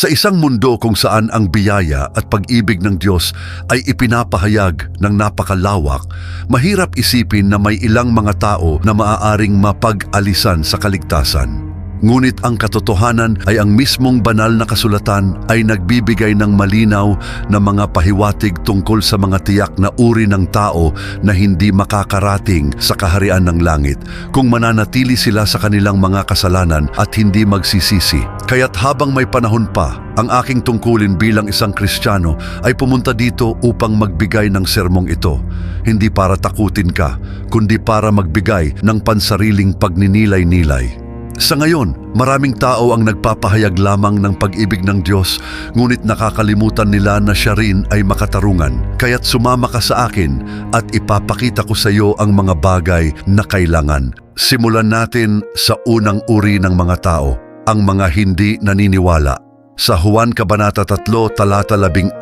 Sa isang mundo kung saan ang biyaya at pag-ibig ng Diyos ay ipinapahayag ng napakalawak, mahirap isipin na may ilang mga tao na maaaring mapag-alisan sa kaligtasan. Ngunit ang katotohanan ay ang mismong banal na kasulatan ay nagbibigay ng malinaw na mga pahiwatig tungkol sa mga tiyak na uri ng tao na hindi makakarating sa kaharian ng langit kung mananatili sila sa kanilang mga kasalanan at hindi magsisisi. Kaya't habang may panahon pa, ang aking tungkulin bilang isang Kristiyano ay pumunta dito upang magbigay ng sermong ito. Hindi para takutin ka, kundi para magbigay ng pansariling pagninilay-nilay. Sa ngayon, maraming tao ang nagpapahayag lamang ng pag-ibig ng Diyos, ngunit nakakalimutan nila na siya rin ay makatarungan. Kaya't sumama ka sa akin at ipapakita ko sa iyo ang mga bagay na kailangan. Simulan natin sa unang uri ng mga tao, ang mga hindi naniniwala. Sa Juan Kabanata 3, talata 16,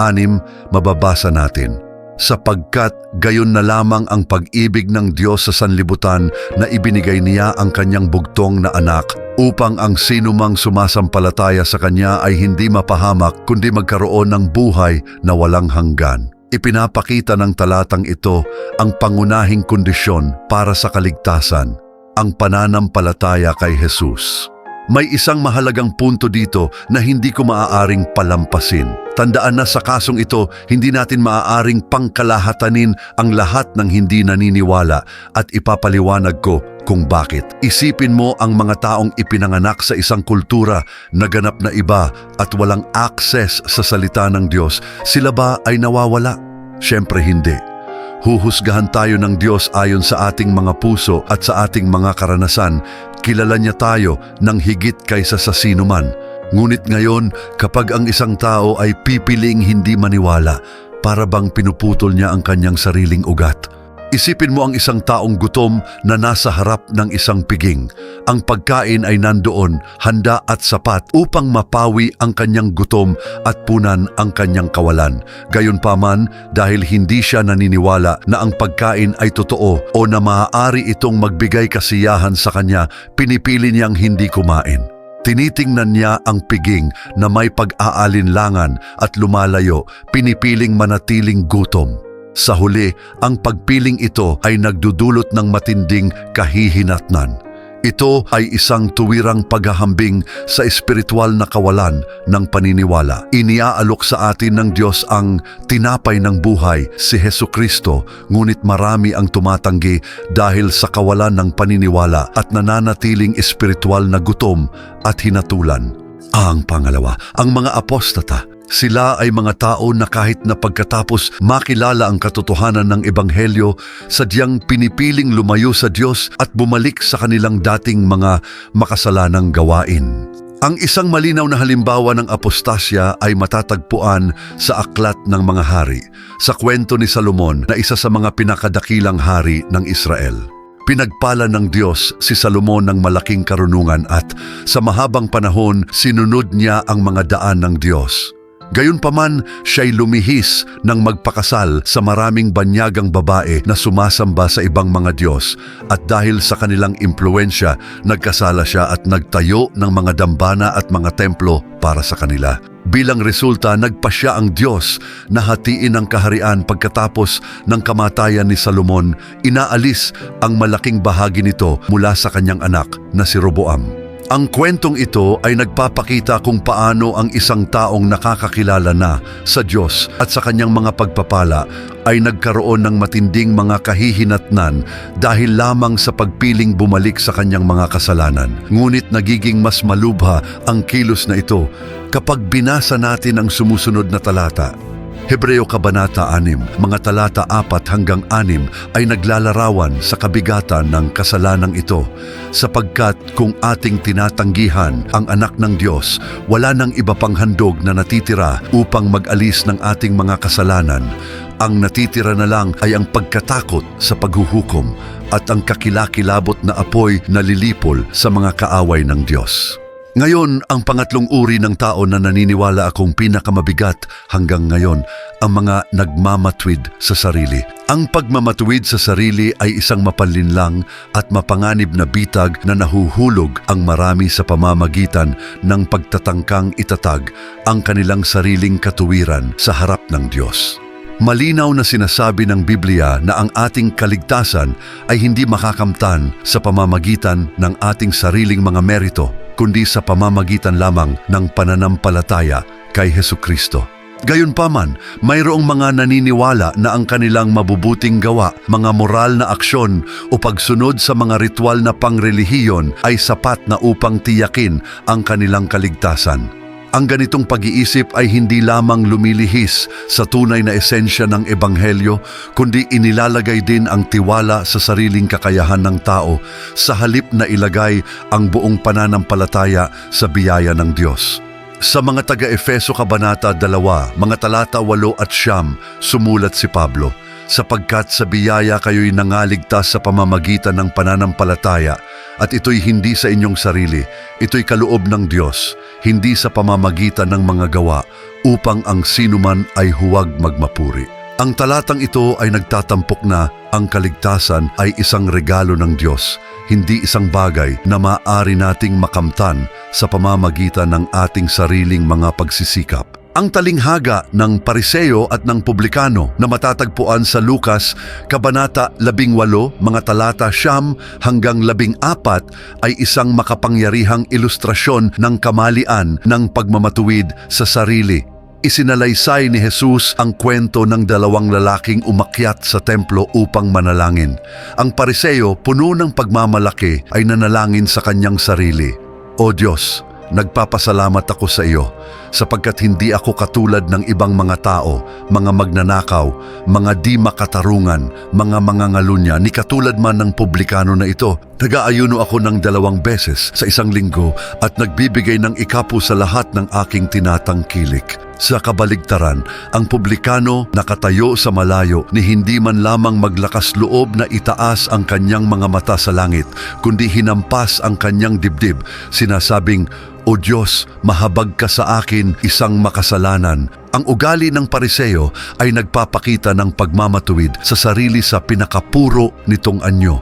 mababasa natin sapagkat gayon na lamang ang pag-ibig ng Diyos sa sanlibutan na ibinigay niya ang kanyang bugtong na anak upang ang sinumang sumasampalataya sa kanya ay hindi mapahamak kundi magkaroon ng buhay na walang hanggan. Ipinapakita ng talatang ito ang pangunahing kondisyon para sa kaligtasan, ang pananampalataya kay Jesus. May isang mahalagang punto dito na hindi ko maaaring palampasin. Tandaan na sa kasong ito, hindi natin maaaring pangkalahatanin ang lahat ng hindi naniniwala at ipapaliwanag ko kung bakit. Isipin mo ang mga taong ipinanganak sa isang kultura na ganap na iba at walang access sa salita ng Diyos. Sila ba ay nawawala? Siyempre hindi. Huhusgahan tayo ng Diyos ayon sa ating mga puso at sa ating mga karanasan. Kilala niya tayo ng higit kaysa sa sino man. Ngunit ngayon, kapag ang isang tao ay pipiling hindi maniwala, para bang pinuputol niya ang kanyang sariling ugat. Isipin mo ang isang taong gutom na nasa harap ng isang piging. Ang pagkain ay nandoon, handa at sapat upang mapawi ang kanyang gutom at punan ang kanyang kawalan. Gayunpaman, dahil hindi siya naniniwala na ang pagkain ay totoo o na maaari itong magbigay kasiyahan sa kanya, pinipili niyang hindi kumain. Tinitingnan niya ang piging na may pag-aalinlangan at lumalayo, pinipiling manatiling gutom. Sa huli, ang pagpiling ito ay nagdudulot ng matinding kahihinatnan. Ito ay isang tuwirang paghahambing sa espiritual na kawalan ng paniniwala. Iniaalok sa atin ng Diyos ang tinapay ng buhay, si Heso Kristo, ngunit marami ang tumatanggi dahil sa kawalan ng paniniwala at nananatiling espiritual na gutom at hinatulan. Ang pangalawa, ang mga apostata. Sila ay mga tao na kahit na pagkatapos makilala ang katotohanan ng Ebanghelyo, sadyang pinipiling lumayo sa Diyos at bumalik sa kanilang dating mga makasalanang gawain. Ang isang malinaw na halimbawa ng apostasya ay matatagpuan sa Aklat ng Mga Hari, sa kwento ni Salomon na isa sa mga pinakadakilang hari ng Israel. Pinagpala ng Diyos si Salomon ng malaking karunungan at sa mahabang panahon sinunod niya ang mga daan ng Diyos. Gayunpaman, siya'y lumihis ng magpakasal sa maraming banyagang babae na sumasamba sa ibang mga Diyos at dahil sa kanilang impluensya, nagkasala siya at nagtayo ng mga dambana at mga templo para sa kanila. Bilang resulta, nagpa siya ang Diyos na hatiin ang kaharian pagkatapos ng kamatayan ni Salomon, inaalis ang malaking bahagi nito mula sa kanyang anak na si Roboam. Ang kwentong ito ay nagpapakita kung paano ang isang taong nakakakilala na sa Diyos at sa kanyang mga pagpapala ay nagkaroon ng matinding mga kahihinatnan dahil lamang sa pagpiling bumalik sa kanyang mga kasalanan. Ngunit nagiging mas malubha ang kilos na ito kapag binasa natin ang sumusunod na talata. Hebreo Kabanata 6, mga talata 4 hanggang 6 ay naglalarawan sa kabigatan ng kasalanang ito sapagkat kung ating tinatanggihan ang anak ng Diyos, wala nang iba pang handog na natitira upang mag-alis ng ating mga kasalanan. Ang natitira na lang ay ang pagkatakot sa paghuhukom at ang kakilakilabot na apoy na lilipol sa mga kaaway ng Diyos. Ngayon, ang pangatlong uri ng tao na naniniwala akong pinakamabigat hanggang ngayon, ang mga nagmamatwid sa sarili. Ang pagmamatwid sa sarili ay isang mapanlinlang at mapanganib na bitag na nahuhulog ang marami sa pamamagitan ng pagtatangkang itatag ang kanilang sariling katuwiran sa harap ng Diyos. Malinaw na sinasabi ng Biblia na ang ating kaligtasan ay hindi makakamtan sa pamamagitan ng ating sariling mga merito, kundi sa pamamagitan lamang ng pananampalataya kay Heso Kristo. Gayunpaman, mayroong mga naniniwala na ang kanilang mabubuting gawa, mga moral na aksyon o pagsunod sa mga ritual na pangrelihiyon ay sapat na upang tiyakin ang kanilang kaligtasan. Ang ganitong pag-iisip ay hindi lamang lumilihis sa tunay na esensya ng Ebanghelyo, kundi inilalagay din ang tiwala sa sariling kakayahan ng tao sa halip na ilagay ang buong pananampalataya sa biyaya ng Diyos. Sa mga taga-Efeso Kabanata 2, mga talata 8 at siyam, sumulat si Pablo, sapagkat sa biyaya kayo'y nangaligtas sa pamamagitan ng pananampalataya at ito'y hindi sa inyong sarili, ito'y kaloob ng Diyos, hindi sa pamamagitan ng mga gawa upang ang sinuman ay huwag magmapuri. Ang talatang ito ay nagtatampok na ang kaligtasan ay isang regalo ng Diyos, hindi isang bagay na maaari nating makamtan sa pamamagitan ng ating sariling mga pagsisikap. Ang talinghaga ng pariseo at ng publikano na matatagpuan sa Lukas, Kabanata 18, mga talata siyam hanggang 14 ay isang makapangyarihang ilustrasyon ng kamalian ng pagmamatuwid sa sarili. Isinalaysay ni Jesus ang kwento ng dalawang lalaking umakyat sa templo upang manalangin. Ang pariseo, puno ng pagmamalaki, ay nanalangin sa kanyang sarili. O Diyos, nagpapasalamat ako sa iyo sapagkat hindi ako katulad ng ibang mga tao, mga magnanakaw, mga di makatarungan, mga mangangalunya, ni katulad man ng publikano na ito. Nag-aayuno ako ng dalawang beses sa isang linggo at nagbibigay ng ikapu sa lahat ng aking tinatangkilik. Sa kabaligtaran, ang publikano nakatayo sa malayo ni hindi man lamang maglakas loob na itaas ang kanyang mga mata sa langit, kundi hinampas ang kanyang dibdib, sinasabing, O Diyos, mahabag ka sa akin isang makasalanan. Ang ugali ng pariseo ay nagpapakita ng pagmamatuwid sa sarili sa pinakapuro nitong anyo.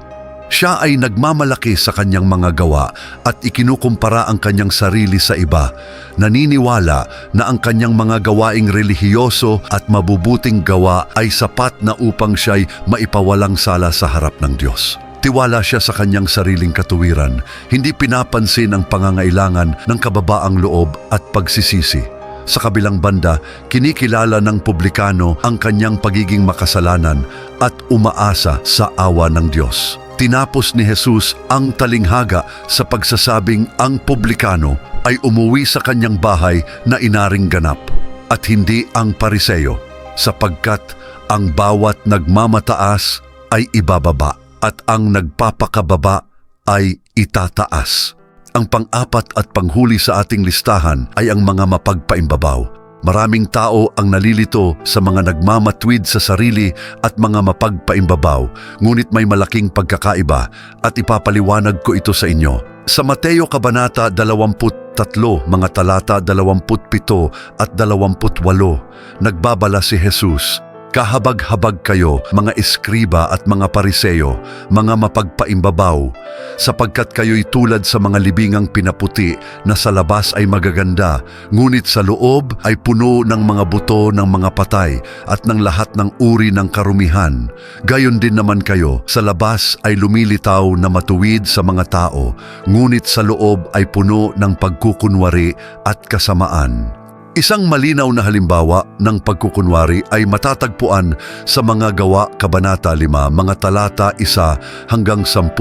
Siya ay nagmamalaki sa kanyang mga gawa at ikinukumpara ang kanyang sarili sa iba. Naniniwala na ang kanyang mga gawaing relihiyoso at mabubuting gawa ay sapat na upang siya'y maipawalang sala sa harap ng Diyos. Tiwala siya sa kanyang sariling katuwiran, hindi pinapansin ang pangangailangan ng kababaang loob at pagsisisi. Sa kabilang banda, kinikilala ng publikano ang kanyang pagiging makasalanan at umaasa sa awa ng Diyos. Tinapos ni Jesus ang talinghaga sa pagsasabing ang publikano ay umuwi sa kanyang bahay na inaring ganap at hindi ang pariseo sapagkat ang bawat nagmamataas ay ibababa at ang nagpapakababa ay itataas. Ang pang-apat at panghuli sa ating listahan ay ang mga mapagpaimbabaw. Maraming tao ang nalilito sa mga nagmamatwid sa sarili at mga mapagpaimbabaw, ngunit may malaking pagkakaiba at ipapaliwanag ko ito sa inyo. Sa Mateo Kabanata 23, mga talata 27 at 28, nagbabala si Jesus, Kahabag-habag kayo, mga eskriba at mga pariseyo, mga mapagpaimbabaw, sapagkat kayo'y tulad sa mga libingang pinaputi na sa labas ay magaganda, ngunit sa loob ay puno ng mga buto ng mga patay at ng lahat ng uri ng karumihan. Gayon din naman kayo, sa labas ay lumilitaw na matuwid sa mga tao, ngunit sa loob ay puno ng pagkukunwari at kasamaan. Isang malinaw na halimbawa ng pagkukunwari ay matatagpuan sa mga gawa Kabanata 5, mga talata 1 hanggang 10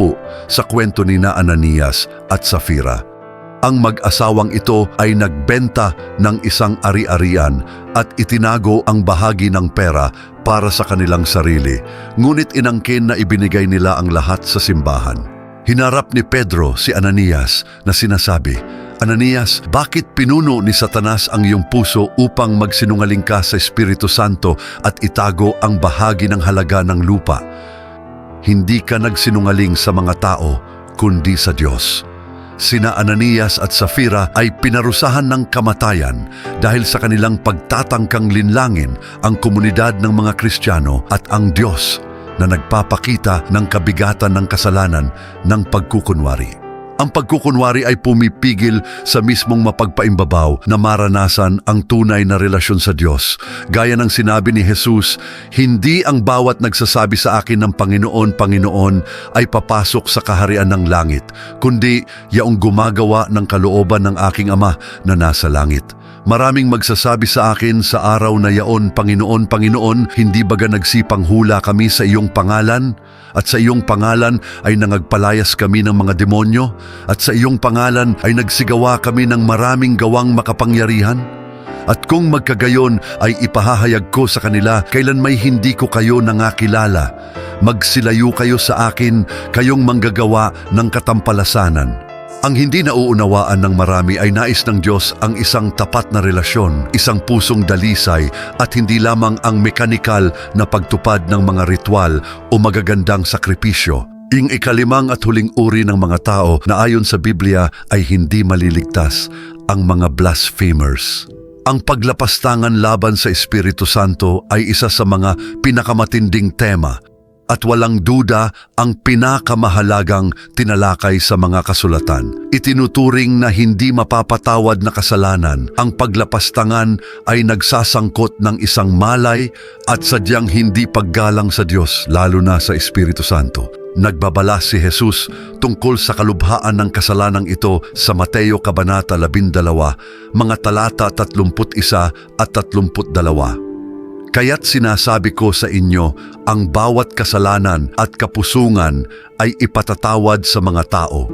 sa kwento ni na Ananias at Safira. Ang mag-asawang ito ay nagbenta ng isang ari-arian at itinago ang bahagi ng pera para sa kanilang sarili, ngunit inangkin na ibinigay nila ang lahat sa simbahan. Hinarap ni Pedro si Ananias na sinasabi, Ananias, bakit pinuno ni Satanas ang iyong puso upang magsinungaling ka sa Espiritu Santo at itago ang bahagi ng halaga ng lupa? Hindi ka nagsinungaling sa mga tao, kundi sa Diyos. Sina Ananias at Safira ay pinarusahan ng kamatayan dahil sa kanilang pagtatangkang linlangin ang komunidad ng mga Kristiyano at ang Diyos na nagpapakita ng kabigatan ng kasalanan ng pagkukunwari. Ang pagkukunwari ay pumipigil sa mismong mapagpaimbabaw na maranasan ang tunay na relasyon sa Diyos. Gaya ng sinabi ni Jesus, hindi ang bawat nagsasabi sa akin ng Panginoon, Panginoon ay papasok sa kaharian ng langit, kundi yaong gumagawa ng kalooban ng aking Ama na nasa langit. Maraming magsasabi sa akin sa araw na yaon, Panginoon, Panginoon, hindi baga nagsipang hula kami sa iyong pangalan? At sa iyong pangalan ay nangagpalayas kami ng mga demonyo? At sa iyong pangalan ay nagsigawa kami ng maraming gawang makapangyarihan? At kung magkagayon ay ipahahayag ko sa kanila, kailan may hindi ko kayo nangakilala. Magsilayo kayo sa akin, kayong manggagawa ng katampalasanan. Ang hindi nauunawaan ng marami ay nais ng Diyos ang isang tapat na relasyon, isang pusong dalisay at hindi lamang ang mekanikal na pagtupad ng mga ritual o magagandang sakripisyo. Ing ikalimang at huling uri ng mga tao na ayon sa Biblia ay hindi maliligtas, ang mga blasphemers. Ang paglapastangan laban sa Espiritu Santo ay isa sa mga pinakamatinding tema at walang duda ang pinakamahalagang tinalakay sa mga kasulatan. Itinuturing na hindi mapapatawad na kasalanan, ang paglapastangan ay nagsasangkot ng isang malay at sadyang hindi paggalang sa Diyos, lalo na sa Espiritu Santo. Nagbabala si Jesus tungkol sa kalubhaan ng kasalanang ito sa Mateo Kabanata 12, mga talata 31 at 32. Kaya't sinasabi ko sa inyo, ang bawat kasalanan at kapusungan ay ipatatawad sa mga tao.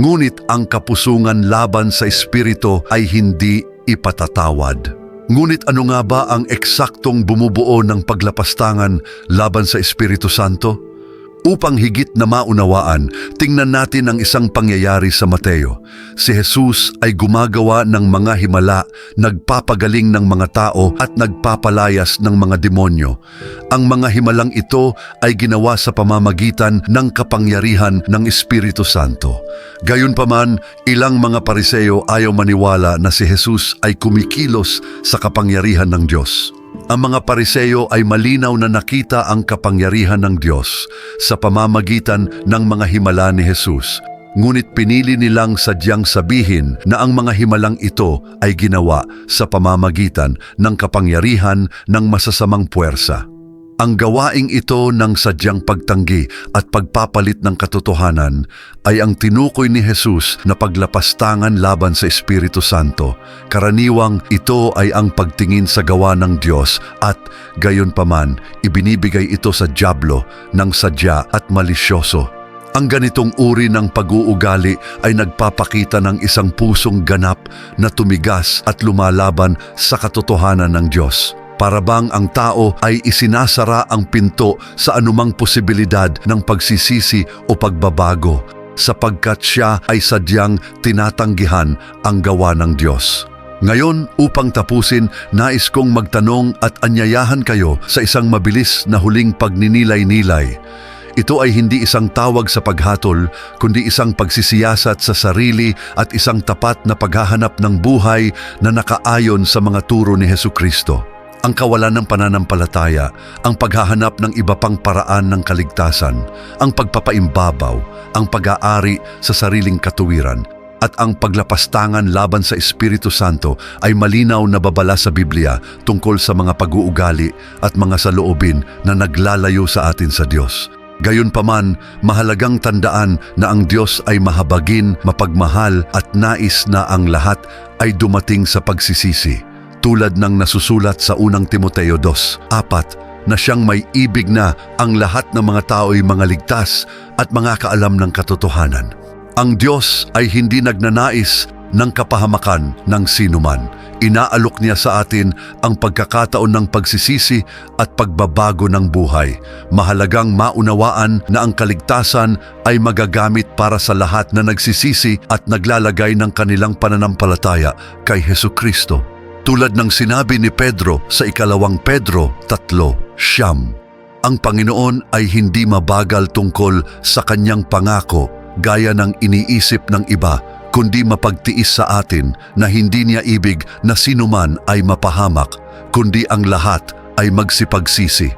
Ngunit ang kapusungan laban sa Espiritu ay hindi ipatatawad. Ngunit ano nga ba ang eksaktong bumubuo ng paglapastangan laban sa Espiritu Santo? Upang higit na maunawaan, tingnan natin ang isang pangyayari sa Mateo. Si Jesus ay gumagawa ng mga himala, nagpapagaling ng mga tao at nagpapalayas ng mga demonyo. Ang mga himalang ito ay ginawa sa pamamagitan ng kapangyarihan ng Espiritu Santo. Gayunpaman, ilang mga pariseo ayaw maniwala na si Jesus ay kumikilos sa kapangyarihan ng Diyos. Ang mga pariseo ay malinaw na nakita ang kapangyarihan ng Diyos sa pamamagitan ng mga himala ni Jesus. Ngunit pinili nilang sadyang sabihin na ang mga himalang ito ay ginawa sa pamamagitan ng kapangyarihan ng masasamang puwersa. Ang gawaing ito ng sadyang pagtanggi at pagpapalit ng katotohanan ay ang tinukoy ni Jesus na paglapastangan laban sa Espiritu Santo. Karaniwang ito ay ang pagtingin sa gawa ng Diyos at gayon paman ibinibigay ito sa Diablo ng sadya at malisyoso. Ang ganitong uri ng pag-uugali ay nagpapakita ng isang pusong ganap na tumigas at lumalaban sa katotohanan ng Diyos. Para bang ang tao ay isinasara ang pinto sa anumang posibilidad ng pagsisisi o pagbabago sapagkat siya ay sadyang tinatanggihan ang gawa ng Diyos. Ngayon, upang tapusin, nais kong magtanong at anyayahan kayo sa isang mabilis na huling pagninilay-nilay. Ito ay hindi isang tawag sa paghatol, kundi isang pagsisiyasat sa sarili at isang tapat na paghahanap ng buhay na nakaayon sa mga turo ni Heso Kristo. Ang kawalan ng pananampalataya, ang paghahanap ng iba pang paraan ng kaligtasan, ang pagpapaimbabaw, ang pag-aari sa sariling katuwiran, at ang paglapastangan laban sa Espiritu Santo ay malinaw na babala sa Biblia tungkol sa mga pag-uugali at mga saloobin na naglalayo sa atin sa Diyos. Gayunpaman, mahalagang tandaan na ang Diyos ay mahabagin, mapagmahal at nais na ang lahat ay dumating sa pagsisisi. Tulad ng nasusulat sa unang Timoteo 2.4 na siyang may ibig na ang lahat ng mga tao ay mga ligtas at mga kaalam ng katotohanan. Ang Diyos ay hindi nagnanais ng kapahamakan ng sinuman. Inaalok niya sa atin ang pagkakataon ng pagsisisi at pagbabago ng buhay. Mahalagang maunawaan na ang kaligtasan ay magagamit para sa lahat na nagsisisi at naglalagay ng kanilang pananampalataya kay Heso Kristo. Tulad ng sinabi ni Pedro sa ikalawang Pedro 3, siyam. Ang Panginoon ay hindi mabagal tungkol sa kanyang pangako gaya ng iniisip ng iba, kundi mapagtiis sa atin na hindi niya ibig na sinuman ay mapahamak, kundi ang lahat ay magsipagsisi.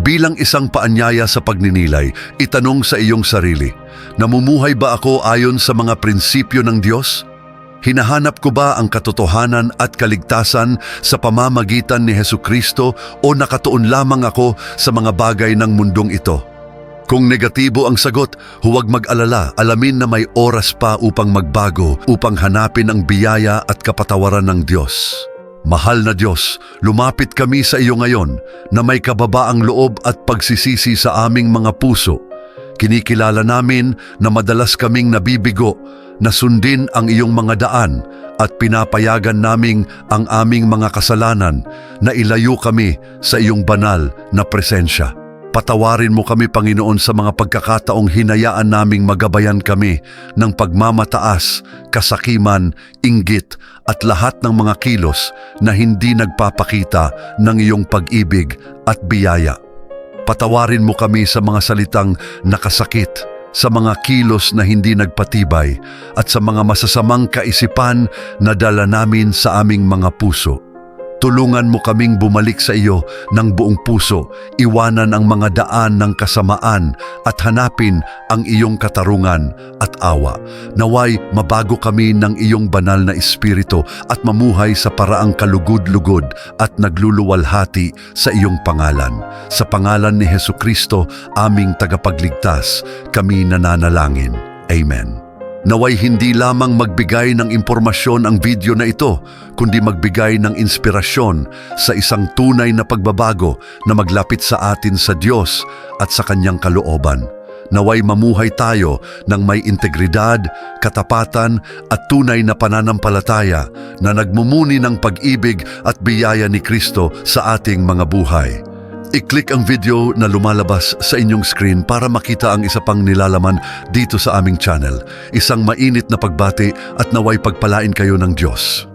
Bilang isang paanyaya sa pagninilay, itanong sa iyong sarili, namumuhay ba ako ayon sa mga prinsipyo ng Diyos? Hinahanap ko ba ang katotohanan at kaligtasan sa pamamagitan ni Heso Kristo o nakatuon lamang ako sa mga bagay ng mundong ito? Kung negatibo ang sagot, huwag mag-alala, alamin na may oras pa upang magbago, upang hanapin ang biyaya at kapatawaran ng Diyos. Mahal na Diyos, lumapit kami sa iyo ngayon na may kababaang loob at pagsisisi sa aming mga puso. Kinikilala namin na madalas kaming nabibigo na sundin ang iyong mga daan at pinapayagan naming ang aming mga kasalanan na ilayo kami sa iyong banal na presensya. Patawarin mo kami, Panginoon, sa mga pagkakataong hinayaan naming magabayan kami ng pagmamataas, kasakiman, inggit at lahat ng mga kilos na hindi nagpapakita ng iyong pag-ibig at biyaya. Patawarin mo kami sa mga salitang nakasakit, sa mga kilos na hindi nagpatibay at sa mga masasamang kaisipan na dala namin sa aming mga puso. Tulungan mo kaming bumalik sa iyo ng buong puso, iwanan ang mga daan ng kasamaan at hanapin ang iyong katarungan at awa. Naway mabago kami ng iyong banal na espiritu at mamuhay sa paraang kalugod-lugod at nagluluwalhati sa iyong pangalan. Sa pangalan ni Heso Kristo, aming tagapagligtas, kami nananalangin. Amen. Naway hindi lamang magbigay ng impormasyon ang video na ito, kundi magbigay ng inspirasyon sa isang tunay na pagbabago na maglapit sa atin sa Diyos at sa Kanyang kalooban. Naway mamuhay tayo ng may integridad, katapatan at tunay na pananampalataya na nagmumuni ng pag-ibig at biyaya ni Kristo sa ating mga buhay. I-click ang video na lumalabas sa inyong screen para makita ang isa pang nilalaman dito sa aming channel. Isang mainit na pagbati at naway pagpalain kayo ng Diyos.